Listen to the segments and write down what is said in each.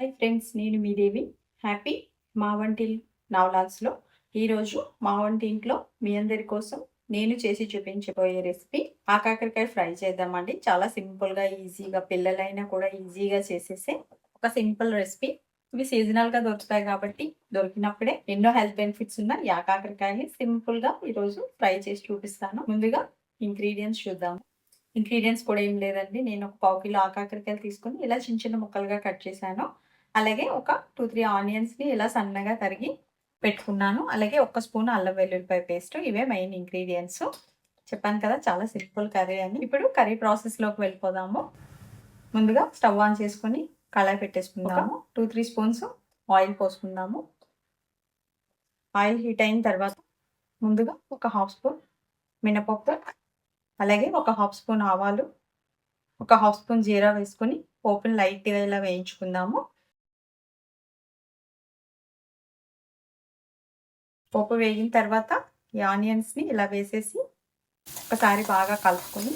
Hi friends నేను మీ దేవి. Happy మా వంటి నవలాగ్స్లో ఈరోజు మా వంటి ఇంట్లో మీ అందరి కోసం నేను చేసి చూపించబోయే రెసిపీ ఆకాకరకాయ ఫ్రై చేద్దామండి. చాలా సింపుల్గా ఈజీగా పిల్లలైనా కూడా ఈజీగా చేసేసే ఒక సింపుల్ రెసిపీ. ఇవి సీజనల్గా దొరుకుతాయి కాబట్టి దొరికినప్పుడే ఎన్నో హెల్త్ బెనిఫిట్స్ ఉన్న ఈ ఆకాకరకాయని సింపుల్గా ఈరోజు ఫ్రై చేసి చూపిస్తాను. ముందుగా ఇంగ్రీడియంట్స్ చూద్దాము ఇంగ్రీడియంట్స్ కూడా ఏం లేదండి. నేను ఒక పావు కిలో ఆకాకరకాయలు తీసుకొని ఇలా చిన్న చిన్న ముక్కలుగా కట్ చేశాను. అలాగే ఒక టూ త్రీ ఆనియన్స్ని ఇలా సన్నగా తరిగి పెట్టుకున్నాను. అలాగే ఒక స్పూన్ అల్లం వెల్లుల్లిపాయ పేస్ట్ ఇవే మెయిన్ ఇంగ్రీడియంట్స్. చెప్పాను కదా చాలా సింపుల్ కర్రీ అని. ఇప్పుడు కర్రీ ప్రాసెస్లోకి వెళ్ళిపోదాము. ముందుగా స్టవ్ ఆన్ చేసుకొని కళాయి పెట్టేసుకుందాము. టూ త్రీ స్పూన్స్ ఆయిల్ పోసుకుందాము. ఆయిల్ హీట్ అయిన తర్వాత ముందుగా ఒక హాఫ్ స్పూన్ మినపప్పు అలాగే ఒక హాఫ్ స్పూన్ ఆవాలు ఒక హాఫ్ స్పూన్ జీరా వేసుకొని పోపుని లైట్గా ఇలా వేయించుకుందాము. పోపు వేగిన తర్వాత ఈ ఆనియన్స్ని ఇలా వేసేసి ఒకసారి బాగా కలుపుకొని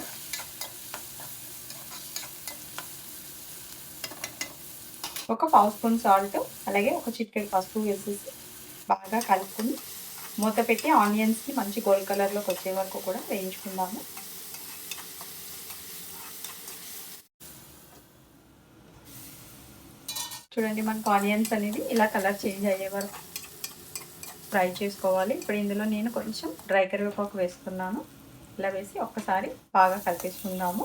ఒక పావు స్పూన్ సాల్ట్ అలాగే ఒక చిటికెడు పసుపు వేసేసి బాగా కలుపుకొని మూత పెట్టి ఆనియన్స్ని మంచి గోల్డ్ కలర్లోకి వచ్చే వరకు కూడా వేయించుకుందాము. చూడండి మనకు ఆనియన్స్ అనేది ఇలా కలర్ చేంజ్ అయ్యే వరకు ఫ్రై చేసుకోవాలి. ఇప్పుడు ఇందులో నేను కొంచెం డ్రై కరివేపాకు వేసుకున్నాను. ఇలా వేసి ఒక్కసారి బాగా కలిపేసుకుందాము.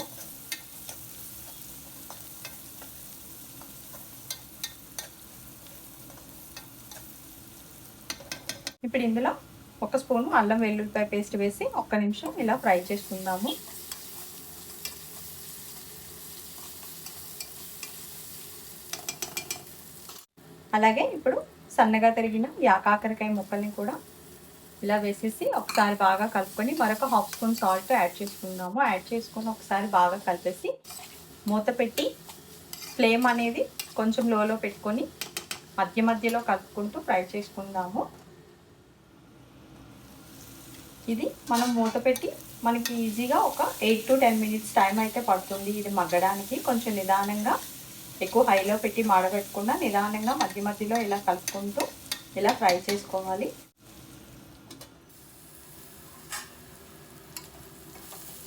ఇప్పుడు ఇందులో ఒక స్పూను అల్లం వెల్లుల్లిపాయ పేస్ట్ వేసి ఒక్క నిమిషం ఇలా ఫ్రై చేసుకుందాము. అలాగే ఇప్పుడు సన్నగా తరిగిన యాకాకరకాయ ముక్కల్ని కూడా ఇలా వేసేసి ఒకసారి బాగా కలుపుకొని మరొక హాఫ్ స్పూన్ సాల్ట్ యాడ్ చేసుకుందాము. యాడ్ చేసుకొని ఒకసారి బాగా కలిపేసి మూత పెట్టి ఫ్లేమ్ అనేది కొంచెం లోలో పెట్టుకొని మధ్య మధ్యలో కలుపుకుంటూ ఫ్రై చేసుకుందాము. ఇది మనం మూత పెట్టి మనకి ఈజీగా ఒక eight to ten minutes time అయితే పడుతుంది. ఇది మగ్గడానికి కొంచెం నిదానంగా ఎక్కువ హైలో పెట్టి మాడబెట్టకుండా నిదానంగా మధ్య మధ్యలో ఇలా కలుపుకుంటూ ఇలా ఫ్రై చేసుకోవాలి.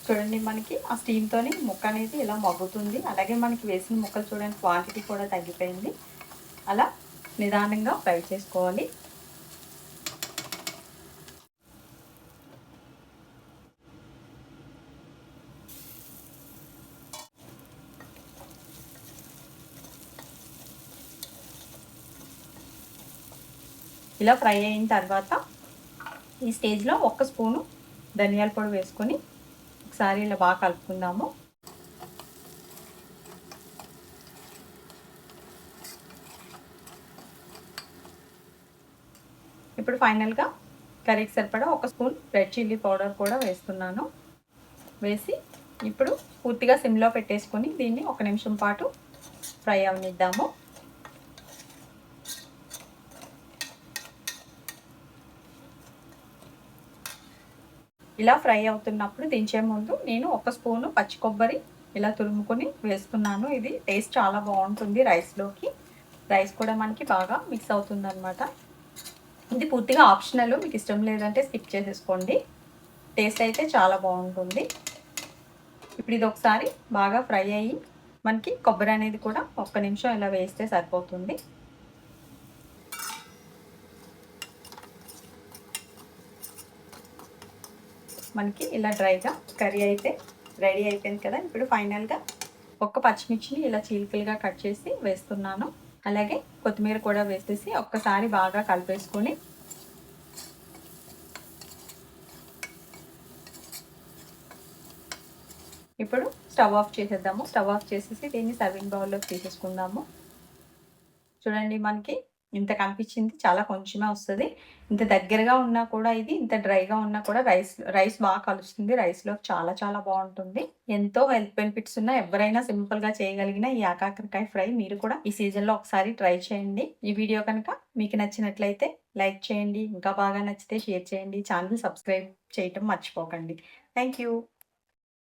చూడండి మనకి ఆ స్టీమ్తోని ముక్క అనేది ఇలా మగ్గుతుంది. అలాగే మనకి వేసిన ముక్కలు చూడండి క్వాంటిటీ కూడా తగ్గిపోయింది. అలా నిదానంగా ఫ్రై చేసుకోవాలి. ఇలా ఫ్రై అయిన తర్వాత ఈ స్టేజ్లో ఒక్క స్పూను ధనియాల పొడి వేసుకొని ఒకసారి ఇలా బాగా కలుపుకుందాము. ఇప్పుడు ఫైనల్గా కర్రీకి సరిపడా ఒక స్పూన్ రెడ్ చిల్లీ పౌడర్ కూడా వేస్తున్నాను. వేసి ఇప్పుడు పూర్తిగా సిమ్లో పెట్టేసుకొని దీన్ని ఒక నిమిషం పాటు ఫ్రై అవనిద్దాము. ఇలా ఫ్రై అవుతున్నప్పుడు దించే ముందు నేను ఒక స్పూను పచ్చి కొబ్బరి ఇలా తురుముకొని వేస్తున్నాను. ఇది టేస్ట్ చాలా బాగుంటుంది రైస్లోకి. రైస్ కూడా మనకి బాగా మిక్స్ అవుతుంది అనమాట ఇది పూర్తిగా ఆప్షనల్. మీకు ఇష్టం లేదంటే స్కిప్ చేసేసుకోండి. టేస్ట్ అయితే చాలా బాగుంటుంది. ఇప్పుడు ఇది ఒకసారి బాగా ఫ్రై అయ్యి మనకి కొబ్బరి అనేది కూడా ఒక్క నిమిషం ఇలా వేస్తే సరిపోతుంది. మనకి ఇలా డ్రైగా కర్రీ అయితే రెడీ అయిపోయింది కదా. ఇప్పుడు ఫైనల్గా ఒక్క పచ్చిమిర్చిని ఇలా చీలికలుగా కట్ చేసి వేస్తున్నాను. అలాగే కొత్తిమీర కూడా వేసేసి ఒక్కసారి బాగా కలిపేసుకొని ఇప్పుడు స్టవ్ ఆఫ్ చేసేద్దాము. స్టవ్ ఆఫ్ చేసేసి దీన్ని సర్వింగ్ బౌల్లోకి తీసేసుకుందాము. చూడండి మనకి ఇంత కనిపించింది చాలా కొంచెమే వస్తుంది. ఇంత దగ్గరగా ఉన్నా కూడా ఇది ఇంత డ్రైగా ఉన్నా కూడా రైస్ రైస్ బాగా కలుస్తుంది. రైస్లో చాలా చాలా బాగుంటుంది. ఎంతో హెల్త్ బెనిఫిట్స్ ఉన్న ఎవరైనా సింపుల్గా చేయగలిగిన ఈ ఆకాకరకాయ ఫ్రై మీరు కూడా ఈ సీజన్లో ఒకసారి ట్రై చేయండి. ఈ వీడియో కనుక మీకు నచ్చినట్లయితే లైక్ చేయండి. ఇంకా బాగా నచ్చితే షేర్ చేయండి. ఛానల్ సబ్స్క్రైబ్ చేయటం మర్చిపోకండి. Thank you